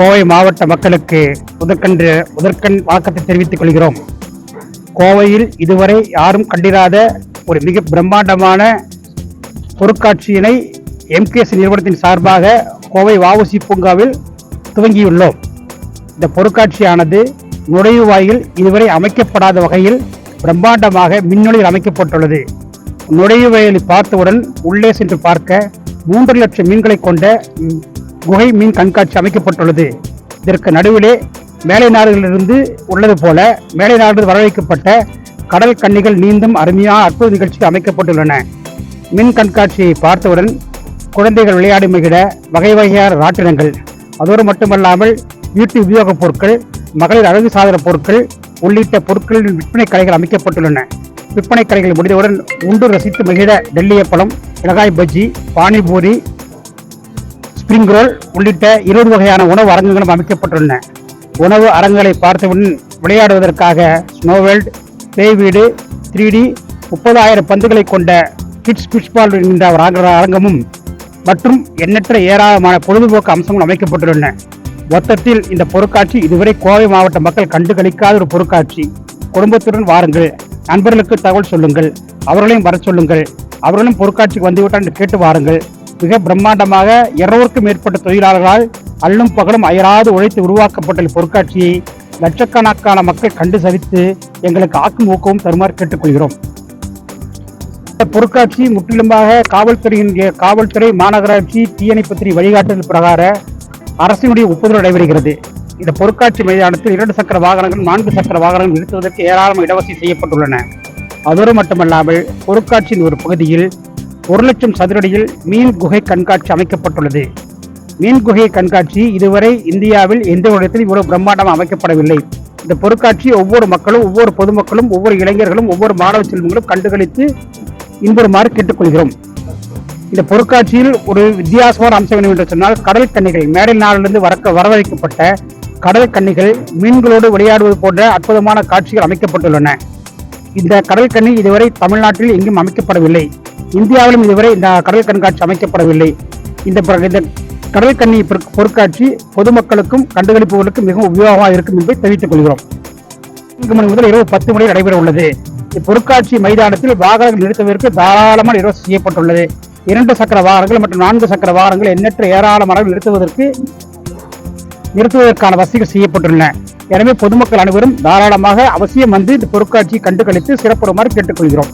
கோவை மாவட்ட மக்களுக்கு முதற்கன்று முதற்கண் வணக்கத்தை தெரிவித்துக் கொள்கிறோம். கோவையில் இதுவரை யாரும் கண்டிராத ஒரு மிக பிரம்மாண்டமான பொருட்காட்சியினை எம்கேஎஸ் நிறுவனத்தின் சார்பாக கோவை வாவுசி பூங்காவில் துவங்கியுள்ளோம். இந்த பொருட்காட்சியானது நுழைவாயில் இதுவரை அமைக்கப்படாத வகையில் பிரம்மாண்டமாக மின்னொளியில் அமைக்கப்பட்டுள்ளது. நுழைவாயிலை பார்த்தவுடன் உள்ளே சென்று பார்க்க மூன்று லட்சம் மீன்களை கொண்ட குகை மீன் கண்காட்சி அமைக்கப்பட்டுள்ளது. இதற்கு நடுவிலே மேலை நாடுகளிலிருந்து உள்ளது போல மேலை நாடு வரவைக்கப்பட்ட கடல் கன்னிகள் நீந்தும் அருமையான அற்புத நிகழ்ச்சி அமைக்கப்பட்டுள்ளன. மின் கண்காட்சியை பார்த்தவுடன் குழந்தைகள் விளையாடி மகிழ வகை வகையான ராட்டினங்கள் அதோடு மட்டுமல்லாமல் வீட்டு உபயோகப் பொருட்கள் மகளிர் அழகு சாதன பொருட்கள் உள்ளிட்ட பொருட்களின் விற்பனை கடைகள் அமைக்கப்பட்டுள்ளன. விற்பனை கடைகள் முடிந்தவுடன் உண்டு ரசித்து மகிழ டெல்லியப்பழம் மிளகாய் பஜ்ஜி பானிபூரி ஸ்பிரிங் ரோல் உள்ளிட்ட இருபது வகையான உணவு அரங்குகளும் அமைக்கப்பட்டுள்ளன. உணவு அரங்குகளை பார்த்தவுடன் விளையாடுவதற்காக ஸ்னோவெல்ட் பேய் வீடு த்ரீ டி முப்பதாயிரம் பந்துகளை கொண்ட கிட்ஸ் பிட்ச்பால் என்கின்ற அரங்கமும் மற்றும் எண்ணற்ற ஏராளமான பொழுதுபோக்கு அம்சங்கள் அமைக்கப்பட்டுள்ளன. மொத்தத்தில் இந்த பொருட்காட்சி இதுவரை கோவை மாவட்ட மக்கள் கண்டு கழிக்காத ஒரு பொருட்காட்சி. குடும்பத்துடன் வாருங்கள். நண்பர்களுக்கு தகவல் சொல்லுங்கள். அவர்களையும் வர சொல்லுங்கள். அவர்களும் பொருட்காட்சிக்கு வந்துவிட்டால் கேட்டு வாருங்கள். மிக பிரம்மாண்டமாக இருநூறுக்கும் மேற்பட்ட தொழிலாளர்களால் அல்லும் பகலும் அயராது உழைத்து உருவாக்கப்பட்ட பொருட்காட்சியை லட்சக்கணக்கான மக்கள் கண்டு சலித்து எங்களுக்கு ஆக்கும் ஊக்கமும் தருமாறு கேட்டுக்கொள்கிறோம். இந்த பொருட்காட்சி முற்றிலுமாக காவல்துறையின் காவல்துறை மாநகராட்சி தீயணைப்புத்துறை வழிகாட்டுதல் பிரகார அரசினுடைய ஒப்புதல் நடைபெறுகிறது. இந்த பொருட்காட்சி மைதானத்தில் இரண்டு சக்கர வாகனங்கள் நான்கு சக்கர வாகனங்கள் நிறுத்துவதற்கு ஏராளமான இடவசதி செய்யப்பட்டுள்ளன. அதோடு மட்டுமல்லாமல் பொருட்காட்சியின் ஒரு பகுதியில் ஒரு லட்சம் சதுரடியில் மீன் குகை கண்காட்சி அமைக்கப்பட்டுள்ளது. மீன் குகை கண்காட்சி இதுவரை இந்தியாவில் எந்த ஒரு இடத்திலும் இவ்வளவு பிரம்மாண்டமாக அமைக்கப்படவில்லை. இந்த பொருட்காட்சி ஒவ்வொரு மக்களும் ஒவ்வொரு பொதுமக்களும் ஒவ்வொரு இளைஞர்களும் ஒவ்வொரு மாணவ செல்வங்களும் கண்டுகளித்து இன்புறுமாறு கேட்டுக்கொள்கிறோம். இந்த பொருட்காட்சியில் ஒரு வித்தியாசமான அம்சம் என்று சொன்னால் கடல் கன்னிகள் மேடை நாளிலிருந்து வரக்க வரவழைக்கப்பட்ட கடல் கன்னிகள் மீன்களோடு விளையாடுவது போன்ற அற்புதமான காட்சிகள் அமைக்கப்பட்டுள்ளன. இந்த கடல் கன்னி இதுவரை தமிழ்நாட்டில் எங்கும் அமைக்கப்படவில்லை. இந்தியாவிலும் இதுவரை இந்த கடல் கண்காட்சி அமைக்கப்படவில்லை. இந்த இந்த கடல் கண்ணி பொருட்காட்சி பொதுமக்களுக்கும் கண்டுகளிப்புகளுக்கும் மிகவும் உபயோகமாக இருக்கும் என்பதை தெரிவித்துக் கொள்கிறோம். நான்கு மணி முதல் இரவு பத்து மணி நடைபெற உள்ளது. இப்பொருட்காட்சி மைதானத்தில் வாகனங்கள் நிறுத்துவதற்கு தாராளமான இலவசம் செய்யப்பட்டுள்ளது. இரண்டு சக்கர வாகனங்கள் மற்றும் நான்கு சக்கர வாகனங்கள் எண்ணற்ற ஏராளமான நிறுத்துவதற்கு நிறுத்துவதற்கான வசதிகள் செய்யப்பட்டுள்ளன. எனவே பொதுமக்கள் அனைவரும் தாராளமாக அவசியம் வந்து இந்த பொருட்காட்சியை கண்டுகளித்து சிறப்புறுமாறு கேட்டுக்கொள்கிறோம்.